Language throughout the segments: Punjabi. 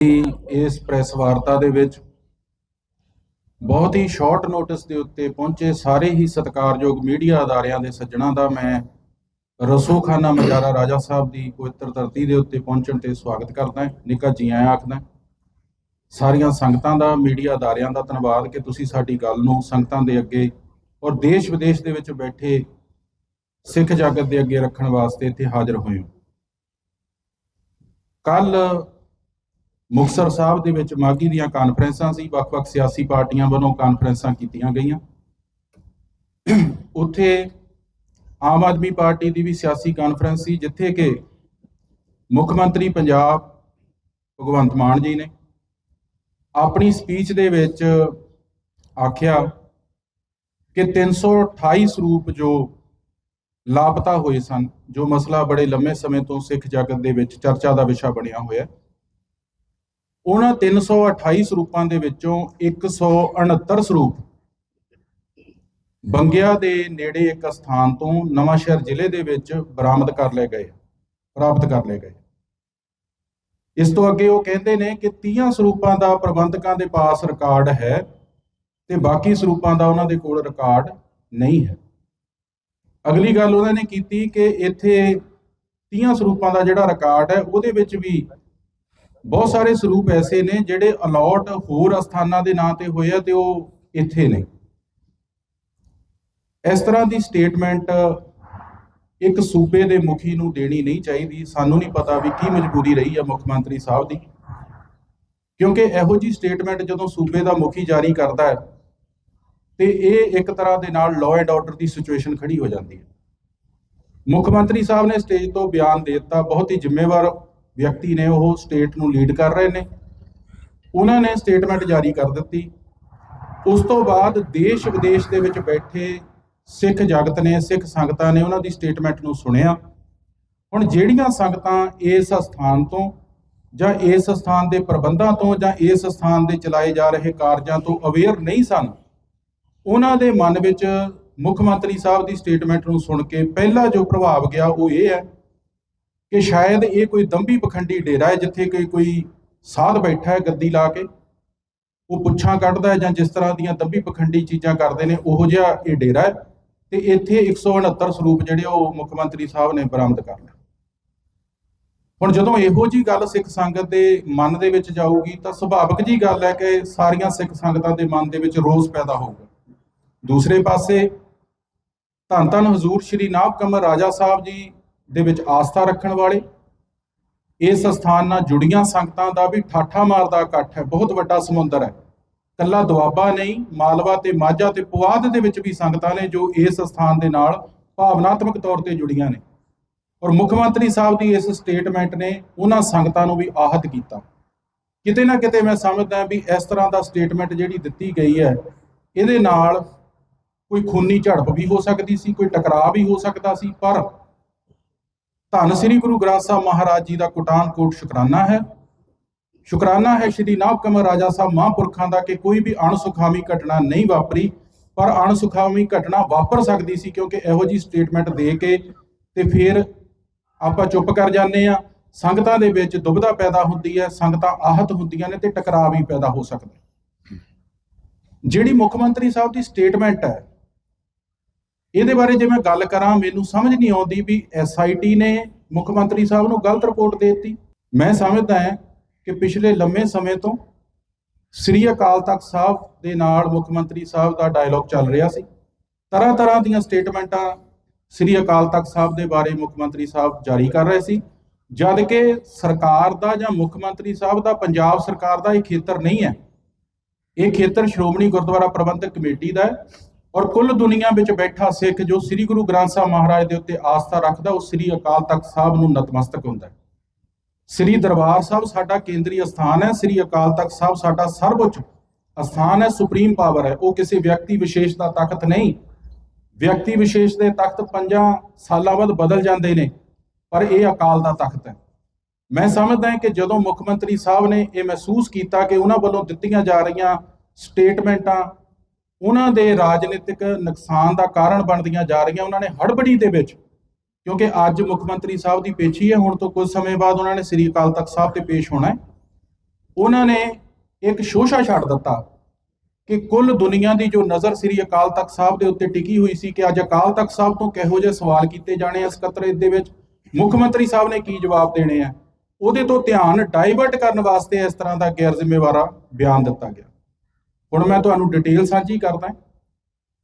ਇਸ ਪ੍ਰੈਸ ਵਾਰਤਾ ਦੇ ਵਿੱਚ ਬਹੁਤ ਹੀ ਸ਼ਾਰਟ ਨੋਟਿਸ ਦੇ ਉੱਤੇ ਪਹੁੰਚੇ ਸਾਰੇ ਹੀ ਸਤਿਕਾਰਯੋਗ ਮੀਡੀਆ ਅਦਾਰਿਆਂ ਦੇ ਸੱਜਣਾਂ ਦਾ ਮੈਂ ਰਸੂਖਾਨਾ ਮਜਾਰਾ ਰਾਜਾ ਸਾਹਿਬ ਦੀ ਪਵਿੱਤਰ ਧਰਤੀ ਦੇ ਉੱਤੇ ਪਹੁੰਚਣ ਤੇ ਸਵਾਗਤ ਕਰਦਾ ਹਾਂ। ਨਿੱਘਾ ਜੀ ਆਇਆਂ ਆਖਦਾ ਸਾਰੀਆਂ ਸੰਗਤਾਂ ਦਾ, ਮੀਡੀਆ ਅਦਾਰਿਆਂ ਦਾ ਧੰਨਵਾਦ ਕਿ ਤੁਸੀਂ ਸਾਡੀ ਗੱਲ ਨੂੰ ਸੰਗਤਾਂ ਦੇ ਅੱਗੇ ਔਰ ਦੇਸ਼ ਵਿਦੇਸ਼ ਦੇ ਵਿੱਚ ਬੈਠੇ ਸਿੱਖ ਜਗਤ ਦੇ ਅੱਗੇ ਰੱਖਣ ਵਾਸਤੇ ਇੱਥੇ ਹਾਜ਼ਰ ਹੋਏ ਹੋ। ਕੱਲ ਮੁਕਤਸਰ ਸਾਹਿਬ ਦੇ ਵਿੱਚ ਮਾਗੀ ਦੀਆਂ ਕਾਨਫਰੰਸਾਂ ਸੀ, ਵੱਖ-ਵੱਖ ਸਿਆਸੀ ਪਾਰਟੀਆਂ ਵੱਲੋਂ ਕਾਨਫਰੰਸਾਂ ਕੀਤੀਆਂ ਗਈਆਂ। ਉੱਥੇ ਆਮ ਆਦਮੀ ਪਾਰਟੀ ਦੀ ਵੀ ਸਿਆਸੀ ਕਾਨਫਰੰਸ ਸੀ, ਜਿੱਥੇ ਕਿ ਮੁੱਖ ਮੰਤਰੀ ਪੰਜਾਬ ਭਗਵੰਤ ਮਾਨ ਜੀ ਨੇ ਆਪਣੀ ਸਪੀਚ ਦੇ ਵਿੱਚ ਆਖਿਆ ਕਿ 328 ਸਰੂਪ ਜੋ ਲਾਪਤਾ ਹੋਏ ਸਨ, ਜੋ ਮਸਲਾ ਬੜੇ ਲੰਮੇ ਸਮੇਂ ਤੋਂ ਸਿੱਖ ਜਗਤ ਦੇ ਵਿੱਚ ਚਰਚਾ ਦਾ ਵਿਸ਼ਾ ਬਣਿਆ ਹੋਇਆ ਹੈ ਉਹਨਾਂ 328 ਸਰੂਪਾਂ ਦੇ ਵਿੱਚੋਂ 169 ਸਰੂਪ ਬੰਗਿਆ ਦੇ ਨੇੜੇ ਇੱਕ ਸਥਾਨ ਤੋਂ ਨਵਾਂਸ਼ਹਿਰ ਜ਼ਿਲ੍ਹੇ ਦੇ ਵਿੱਚ ਬਰਾਮਦ ਕਰ ਲਏ ਗਏ, ਪ੍ਰਾਪਤ ਕਰ ਲਏ ਗਏ। ਇਸ ਤੋਂ ਅੱਗੇ ਉਹ ਕਹਿੰਦੇ ਨੇ ਕਿ 30 ਸਰੂਪਾਂ ਦਾ ਪ੍ਰਬੰਧਕਾਂ ਦੇ ਪਾਸ ਰਿਕਾਰਡ ਹੈ ਤੇ ਬਾਕੀ ਸਰੂਪਾਂ ਦਾ ਉਹਨਾਂ ਦੇ ਕੋਲ ਰਿਕਾਰਡ ਨਹੀਂ ਹੈ। ਅਗਲੀ ਗੱਲ ਉਹਨਾਂ ਨੇ ਕੀਤੀ ਕਿ ਇੱਥੇ 30 ਸਰੂਪਾਂ ਦਾ ਜਿਹੜਾ ਰਿਕਾਰਡ ਹੈ, ਉਹਦੇ ਵਿੱਚ ਵੀ ਬਹੁਤ ਸਾਰੇ ਸਰੂਪ ਐਸੇ ਨੇ ਜਿਹੜੇ ਅਲਾਟ ਹੋਰ ਅਸਥਾਨਾਂ ਦੇ ਨਾਂ ਤੇ ਹੋਏ ਆ ਤੇ ਉਹ ਇੱਥੇ ਨੇ। ਇਸ ਤਰ੍ਹਾਂ ਦੀ ਸਟੇਟਮੈਂਟ ਇੱਕ ਸੂਬੇ ਦੇ ਮੁਖੀ ਨੂੰ ਦੇਣੀ ਨਹੀਂ ਚਾਹੀਦੀ। ਸਾਨੂੰ ਨਹੀਂ ਪਤਾ ਵੀ ਕੀ ਮਜਬੂਰੀ ਰਹੀ ਹੈ ਮੁੱਖ ਮੰਤਰੀ ਸਾਹਿਬ ਦੀ। ਕਿਉਂਕਿ ਇਹੋ ਜੀ ਸਟੇਟਮੈਂਟ ਜਦੋਂ ਸੂਬੇ ਦਾ ਮੁਖੀ ਜਾਰੀ ਕਰਦਾ ਹੈ, ਤੇ ਇਹ ਇੱਕ ਤਰ੍ਹਾਂ ਦੇ ਨਾਲ ਲਾਅ ਐਂਡ ਆਰਡਰ ਦੀ ਸਿਚੁਏਸ਼ਨ ਖੜੀ ਹੋ ਜਾਂਦੀ ਹੈ। ਮੁੱਖ ਮੰਤਰੀ ਸਾਹਿਬ ਨੇ ਸਟੇਜ ਤੋਂ ਬਿਆਨ ਦੇ ਦਿੱਤਾ, ਬਹੁਤ ਹੀ ਜ਼ਿੰਮੇਵਾਰ ਵਿਅਕਤੀ ਨੇ ਉਹ ਸਟੇਟ ਨੂੰ ਲੀਡ ਕਰ ਰਹੇ ਨੇ। ਉਹਨਾਂ ਨੇ ਸਟੇਟਮੈਂਟ ਜਾਰੀ ਕਰ ਦਿੱਤੀ। ਉਸ ਤੋਂ ਬਾਅਦ ਦੇਸ਼ ਵਿਦੇਸ਼ ਦੇ ਵਿੱਚ ਬੈਠੇ ਸਿੱਖ ਜਗਤ ਨੇ, ਸਿੱਖ ਸੰਗਤਾਂ ਨੇ ਉਹਨਾਂ ਦੀ ਸਟੇਟਮੈਂਟ ਨੂੰ ਸੁਣਿਆ। ਹੁਣ ਜਿਹੜੀਆਂ ਸੰਗਤਾਂ ਇਸ ਸਥਾਨ ਤੋਂ ਜਾਂ ਇਸ ਸਥਾਨ ਦੇ ਪ੍ਰਬੰਧਾਂ ਤੋਂ ਜਾਂ ਇਸ ਸਥਾਨ ਦੇ ਚਲਾਏ ਜਾ ਰਹੇ ਕਾਰਜਾਂ ਤੋਂ ਅਵੇਅਰ ਨਹੀਂ ਸਨ, ਉਹਨਾਂ ਦੇ ਮਨ ਵਿੱਚ ਮੁੱਖ ਮੰਤਰੀ ਸਾਹਿਬ ਦੀ ਸਟੇਟਮੈਂਟ ਨੂੰ ਸੁਣ ਕੇ ਪਹਿਲਾ ਜੋ ਪ੍ਰਭਾਵ ਗਿਆ ਉਹ ਇਹ ਹੈ ਕਿ ਸ਼ਾਇਦ ਇਹ ਕੋਈ ਦੰਭੀ ਪਖੰਡੀ ਡੇਰਾ ਹੈ ਜਿੱਥੇ ਕੋਈ ਕੋਈ ਸਾਧ ਬੈਠਾ ਹੈ ਗੱਦੀ ਲਾ ਕੇ। ਉਹ ਪੁੱਛਾਂ ਕੱਢਦਾ ਹੈ ਜਾਂ ਜਿਸ ਤਰ੍ਹਾਂ ਦੀਆਂ ਦੰਭੀ ਪਖੰਡੀ ਚੀਜ਼ਾਂ ਕਰਦੇ ਨੇ, ਉਹੋ ਜਿਹਾ ਇਹ ਡੇਰਾ ਹੈ। ਤੇ ਇੱਥੇ 169 ਸਰੂਪ ਜਿਹੜੇ ਉਹ ਮੁੱਖ ਮੰਤਰੀ ਸਾਹਿਬ ਨੇ ਬਰਾਮਦ ਕਰ ਲਏ। ਹੁਣ ਜਦੋਂ ਇਹੋ ਜੀ ਗੱਲ ਸਿੱਖ ਸੰਗਤ ਦੇ ਮਨ ਦੇ ਵਿੱਚ ਜਾਊਗੀ, ਤਾਂ ਸੁਭਾਵਿਕ ਜੀ ਗੱਲ ਹੈ ਕਿ ਸਾਰੀਆਂ ਸਿੱਖ ਸੰਗਤਾਂ ਦੇ ਮਨ ਦੇ ਵਿੱਚ ਰੋਸ ਪੈਦਾ ਹੋਊਗਾ। ਦੂਸਰੇ ਪਾਸੇ ਧੰਨ ਧੰਨ ਹਜ਼ੂਰ ਸ਼੍ਰੀ ਨਾਭ ਕਮਰ ਰਾਜਾ ਸਾਹਿਬ ਜੀ ਦੇ ਵਿੱਚ ਆਸਥਾ ਰੱਖਣ ਵਾਲੇ, ਇਸ ਸਥਾਨ ਨਾਲ ਜੁੜੀਆਂ ਸੰਗਤਾਂ ਦਾ ਵੀ ਠਾਠਾ ਮਾਰਦਾ ਇਕੱਠ ਹੈ, ਬਹੁਤ ਵੱਡਾ ਸਮੁੰਦਰ ਹੈ। ਕੱਲਾ ਦੁਆਬਾ ਨਹੀਂ, ਮਾਲਵਾ ਤੇ ਮਾਝਾ ਤੇ ਪੁਆਧ ਦੇ ਵਿੱਚ ਵੀ ਸੰਗਤਾਂ ਨੇ ਜੋ ਇਸ ਸਥਾਨ ਦੇ ਨਾਲ ਭਾਵਨਾਤਮਕ ਤੌਰ ਤੇ ਜੁੜੀਆਂ ਨੇ। ਔਰ ਮੁੱਖ ਮੰਤਰੀ ਸਾਹਿਬ ਦੀ ਇਸ ਸਟੇਟਮੈਂਟ ਨੇ ਉਹਨਾਂ ਸੰਗਤਾਂ ਨੂੰ ਵੀ ਆਹਤ ਕੀਤਾ। ਕਿਤੇ ਨਾ ਕਿਤੇ ਮੈਂ ਸਮਝਦਾ ਵੀ ਇਸ ਤਰ੍ਹਾਂ ਦਾ ਸਟੇਟਮੈਂਟ ਜਿਹੜੀ ਦਿੱਤੀ ਗਈ ਹੈ, ਇਹਦੇ ਨਾਲ ਕੋਈ ਖੂਨੀ ਝੜਪ ਵੀ ਹੋ ਸਕਦੀ ਸੀ, ਕੋਈ ਟਕਰਾਅ ਵੀ ਹੋ ਸਕਦਾ ਸੀ, ਪਰ ਧੰਨ ਸ੍ਰੀ ਗੁਰੂ ਗ੍ਰੰਥ ਸਾਹਿਬ ਮਹਾਰਾਜ ਜੀ ਦਾ ਕੋਟਾਨਕੋਟ ਸ਼ੁਕਰਾਨਾ ਹੈ। ਸ਼ੁਕਰਾਨਾ ਹੈ ਸ਼੍ਰੀ ਨਾਭ ਕਮਲ ਰਾਜਾ ਸਾਹਿਬ ਮਹਾਂਪੁਰਖਾਂ ਦਾ ਕਿ ਕੋਈ ਵੀ ਅਣਸੁਖਾਵੀ ਘਟਨਾ ਨਹੀਂ ਵਾਪਰੀ, ਪਰ ਅਣਸੁਖਾਵੀ ਘਟਨਾ ਵਾਪਰ ਸਕਦੀ ਸੀ ਕਿਉਂਕਿ ਇਹੋ ਜੀ ਸਟੇਟਮੈਂਟ ਦੇ ਕੇ ਤੇ ਫਿਰ ਆਪਾਂ ਚੁੱਪ ਕਰ ਜਾਂਦੇ ਆ ਸੰਗਤਾਂ ਦੇ ਵਿੱਚ ਦੁਬਧਾ ਪੈਦਾ ਹੁੰਦੀ ਹੈ, ਸੰਗਤਾਂ ਆਹਤ ਹੁੰਦੀਆਂ ਨੇ ਤੇ ਟਕਰਾਅ ਵੀ ਪੈਦਾ ਹੋ ਸਕਦਾ ਜਿਹੜੀ ਮੁੱਖ ਮੰਤਰੀ ਸਾਹਿਬ ਦੀ ਸਟੇਟਮੈਂਟ ਹੈ ਇਹਦੇ ਬਾਰੇ ਜੇ ਮੈਂ ਗੱਲ ਕਰਾਂ, ਮੈਨੂੰ ਸਮਝ ਨਹੀਂ ਆਉਂਦੀ ਵੀ ਐਸਆਈਟੀ ਨੇ ਮੁੱਖ ਮੰਤਰੀ ਸਾਹਿਬ ਨੂੰ ਗਲਤ ਰਿਪੋਰਟ ਦੇ ਦਿੱਤੀ। ਮੈਂ ਸਮਝਦਾ ਹਾਂ ਕਿ ਪਿਛਲੇ ਲੰਮੇ ਸਮੇਂ ਤੋਂ ਸ੍ਰੀ ਅਕਾਲ ਤਖਤ ਸਾਹਿਬ ਦੇ ਨਾਲ ਮੁੱਖ ਮੰਤਰੀ ਸਾਹਿਬ ਦਾ ਡਾਇਲੌਗ ਚੱਲ ਰਿਹਾ ਸੀ। ਤਰ੍ਹਾਂ ਤਰ੍ਹਾਂ ਦੀਆਂ ਸਟੇਟਮੈਂਟਾਂ ਸ੍ਰੀ ਅਕਾਲ ਤਖਤ ਸਾਹਿਬ ਦੇ ਬਾਰੇ ਮੁੱਖ ਮੰਤਰੀ ਸਾਹਿਬ ਜਾਰੀ ਕਰ ਰਹੇ ਸੀ। ਜਦ ਕਿ ਸਰਕਾਰ ਦਾ ਜਾਂ ਮੁੱਖ ਮੰਤਰੀ ਸਾਹਿਬ ਦਾ, ਪੰਜਾਬ ਸਰਕਾਰ ਦਾ ਇਹ ਖੇਤਰ ਨਹੀਂ ਹੈ। ਇਹ ਖੇਤਰ ਸ਼੍ਰੋਮਣੀ ਗੁਰਦੁਆਰਾ ਪ੍ਰਬੰਧਕ ਕਮੇਟੀ ਦਾ ਹੈ। ਔਰ ਕੁੱਲ ਦੁਨੀਆ ਵਿੱਚ ਬੈਠਾ ਸਿੱਖ ਜੋ ਸ੍ਰੀ ਗੁਰੂ ਗ੍ਰੰਥ ਸਾਹਿਬ ਮਹਾਰਾਜ ਦੇ ਉੱਤੇ ਆਸਥਾ ਰੱਖਦਾ, ਉਹ ਸ੍ਰੀ ਅਕਾਲ ਤਖਤ ਸਾਹਿਬ ਨੂੰ ਨਤਮਸਤਕ ਹੁੰਦਾ ਹੈ। ਸ੍ਰੀ ਦਰਬਾਰ ਸਾਹਿਬ ਸਾਡਾ ਕੇਂਦਰੀ ਸਥਾਨ ਹੈ, ਸ੍ਰੀ ਅਕਾਲ ਤਖਤ ਸਾਹਿਬ ਸਾਡਾ ਸਰਵਉੱਚ ਸਥਾਨ ਹੈ, ਸੁਪਰੀਮ ਪਾਵਰ ਹੈ। ਉਹ ਕਿਸੇ ਵਿਅਕਤੀ ਵਿਸ਼ੇਸ਼ ਦਾ ਤਖਤ ਨਹੀਂ। ਵਿਅਕਤੀ ਵਿਸ਼ੇਸ਼ ਦੇ ਤਖਤ ਪੰਜਾਂ ਸਾਲਾਂ ਬਾਅਦ ਬਦਲ ਜਾਂਦੇ ਨੇ, ਪਰ ਇਹ ਅਕਾਲ ਦਾ ਤਖਤ ਹੈ। ਮੈਂ ਸਮਝਦਾ ਹਾਂ ਕਿ ਜਦੋਂ ਮੁੱਖ ਮੰਤਰੀ ਸਾਹਿਬ ਨੇ ਇਹ ਮਹਿਸੂਸ ਕੀਤਾ ਕਿ ਉਹਨਾਂ ਵੱਲੋਂ ਦਿੱਤੀਆਂ ਜਾ ਰਹੀਆਂ ਸਟੇਟਮੈਂਟਾਂ ਉਹਨਾਂ ਦੇ ਰਾਜਨੀਤਿਕ ਨੁਕਸਾਨ ਦਾ ਕਾਰਨ ਬਣਦੀਆਂ ਜਾ ਰਹੀਆਂ ਉਹਨਾਂ ਨੇ ਹੜਬੜੀ ਦੇ ਵਿੱਚ, ਕਿਉਂਕਿ ਅੱਜ ਮੁੱਖ ਮੰਤਰੀ ਸਾਹਿਬ ਦੀ ਪੇਸ਼ੀ ਹੈ, ਹੁਣ ਤੋਂ ਕੁਝ ਸਮੇਂ ਬਾਅਦ ਉਹਨਾਂ ਨੇ ਸ੍ਰੀ ਅਕਾਲ ਤਖਤ ਸਾਹਿਬ ਤੇ ਪੇਸ਼ ਹੋਣਾ ਹੈ। ਉਹਨਾਂ ਨੇ ਇੱਕ ਸ਼ੋਸ਼ਾ ਛੱਡ ਦਿੱਤਾ ਕਿ ਕੁੱਲ ਦੁਨੀਆ ਦੀ ਜੋ ਨਜ਼ਰ ਸ੍ਰੀ ਅਕਾਲ ਤਖਤ ਸਾਹਿਬ ਦੇ ਉੱਤੇ ਟਿਕੀ ਹੋਈ ਸੀ ਕਿ ਅੱਜ ਅਕਾਲ ਤਖਤ ਸਾਹਿਬ ਤੋਂ ਕਿਹੋ ਜਿਹੇ ਸਵਾਲ ਕੀਤੇ ਜਾਣੇ ਆ ਸਕੱਤਰੇਤ ਦੇ ਵਿੱਚ, ਮੁੱਖ ਮੰਤਰੀ ਸਾਹਿਬ ਨੇ ਕੀ ਜਵਾਬ ਦੇਣੇ ਆ? ਉਹਦੇ ਤੋਂ ਧਿਆਨ ਡਾਈਵਰਟ ਕਰਨ ਵਾਸਤੇ ਇਸ ਤਰ੍ਹਾਂ ਦਾ ਗੈਰ ਜ਼ਿੰਮੇਵਾਰਾ ਬਿਆਨ ਦਿੱਤਾ ਗਿਆ। ਹੁਣ ਮੈਂ ਤੁਹਾਨੂੰ ਡਿਟੇਲ ਸਾਂਝੀ ਕਰਦਾ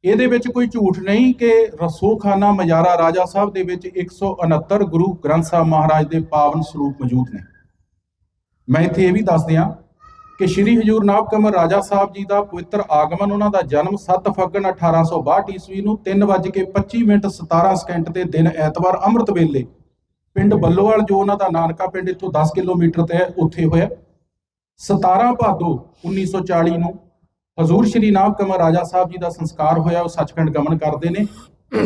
ਇਹਦੇ ਵਿੱਚ ਕੋਈ ਝੂਠ ਨਹੀਂ ਕਿ ਰਸੂਖਾਨਾ ਮਜਾਰਾ ਰਾਜਾ ਸਾਹਿਬ ਦੇ ਵਿੱਚ 169 ਗੁਰੂ ਗ੍ਰੰਥ ਸਾਹਿਬ ਮਹਾਰਾਜ ਦੇ ਪਾਵਨ ਸਰੂਪ ਮੌਜੂਦ ਨੇ। ਮੈਂ ਇੱਥੇ ਇਹ ਵੀ ਦੱਸ ਦਿਆਂ ਕਿ ਸ਼੍ਰੀ ਹਜੂਰ ਨਾਬ ਕਮਰ ਰਾਜਾ ਸਾਹਿਬ ਜੀ ਦਾ ਪਵਿੱਤਰ ਆਗਮਨ ਉਹਨਾਂ ਦਾ ਜਨਮ 7 ਫੱਗਣ 1862 ਈਸਵੀ ਨੂੰ 3:25 ਮਿੰਟ 17 ਸਕਿੰਟ ਦੇ ਦਿਨ ਐਤਵਾਰ ਅੰਮ੍ਰਿਤ ਵੇਲੇ ਪਿੰਡ ਬੱਲੋਵਾਲ, ਜੋ ਉਹਨਾਂ ਦਾ ਨਾਨਕਾ ਪਿੰਡ ਇੱਥੋਂ 10 ਕਿਲੋਮੀਟਰ ਤੇ ਹੈ ਉੱਥੇ ਹੋਇਆ। 17 ਭਾਦੋ 1940 ਨੂੰ ਹਜ਼ੂਰ ਸ਼੍ਰੀ ਨਾਬ ਕਮਰ ਰਾਜਾ ਸਾਹਿਬ ਜੀ ਦਾ ਸੰਸਕਾਰ ਹੋਇਆ, ਉਹ ਸੱਚਖੰਡ ਗਮਨ ਕਰਦੇ ਨੇ।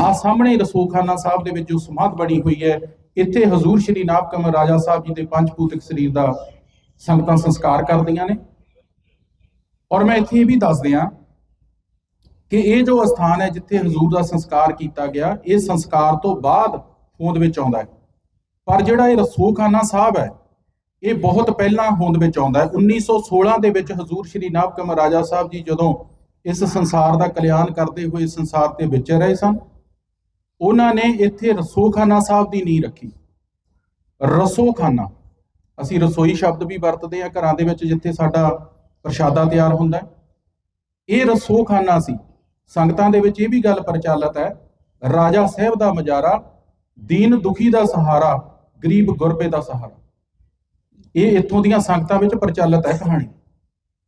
ਆ ਸਾਹਮਣੇ ਰਸੂਖਾਨਾ ਸਾਹਿਬ ਦੇ ਵਿੱਚ ਜੋ ਸਮਾਧ ਬਣੀ ਹੋਈ ਹੈ, ਇੱਥੇ ਹਜ਼ੂਰ ਸ਼੍ਰੀ ਨਾਬ ਕਮਰ ਰਾਜਾ ਸਾਹਿਬ ਜੀ ਦੇ ਪੰਜ ਭੂਤਿਕ ਸਰੀਰ ਦਾ ਸੰਗਤਾਂ ਸੰਸਕਾਰ ਕਰਦੀਆਂ ਨੇ। ਔਰ ਮੈਂ ਇੱਥੇ ਇਹ ਵੀ ਦੱਸ ਦਿਆਂ ਕਿ ਇਹ ਜੋ ਅਸਥਾਨ ਹੈ ਜਿੱਥੇ ਹਜ਼ੂਰ ਦਾ ਸੰਸਕਾਰ ਕੀਤਾ ਗਿਆ, ਇਹ ਸੰਸਕਾਰ ਤੋਂ ਬਾਅਦ ਹੋਂਦ ਵਿੱਚ ਆਉਂਦਾ ਹੈ। ਪਰ ਜਿਹੜਾ ਇਹ ਰਸੂਖਾਨਾ ਸਾਹਿਬ ਹੈ ਇਹ ਬਹੁਤ ਪਹਿਲਾਂ ਹੋਂਦ ਵਿੱਚ ਆਉਂਦਾ ਹੈ। 1916 ਦੇ ਵਿੱਚ ਹਜ਼ੂਰ ਸ਼੍ਰੀ ਨਾਭ ਕਮਰ ਰਾਜਾ ਸਾਹਿਬ ਜੀ ਜਦੋਂ ਇਸ ਸੰਸਾਰ ਦਾ ਕਲਿਆਣ ਕਰਦੇ ਹੋਏ ਸੰਸਾਰ ਤੇ ਵਿਚਰ ਰਹੇ ਸਨ, ਉਹਨਾਂ ਨੇ ਇੱਥੇ ਰਸੋਖਾਨਾ ਸਾਹਿਬ ਦੀ ਨੀਂਹ ਰੱਖੀ। ਰਸੋਖਾਨਾ, ਅਸੀਂ ਰਸੋਈ ਸ਼ਬਦ ਵੀ ਵਰਤਦੇ ਹਾਂ ਘਰਾਂ ਦੇ ਵਿੱਚ ਜਿੱਥੇ ਸਾਡਾ ਪ੍ਰਸ਼ਾਦਾ ਤਿਆਰ ਹੁੰਦਾ ਇਹ ਰਸੋਖਾਨਾ ਸੀ। ਸੰਗਤਾਂ ਦੇ ਵਿੱਚ ਇਹ ਵੀ ਗੱਲ ਪ੍ਰਚਲਿਤ ਹੈ, ਰਾਜਾ ਸਾਹਿਬ ਦਾ ਮਜਾਰਾ, ਦੀਨ ਦੁਖੀ ਦਾ ਸਹਾਰਾ, ਗਰੀਬ ਗੁਰਬੇ ਦਾ ਸਹਾਰਾ। ਇਹ ਇੱਥੋਂ ਦੀਆਂ ਸੰਗਤਾਂ ਵਿੱਚ ਪ੍ਰਚਲਿਤ ਹੈ ਕਹਾਣੀ।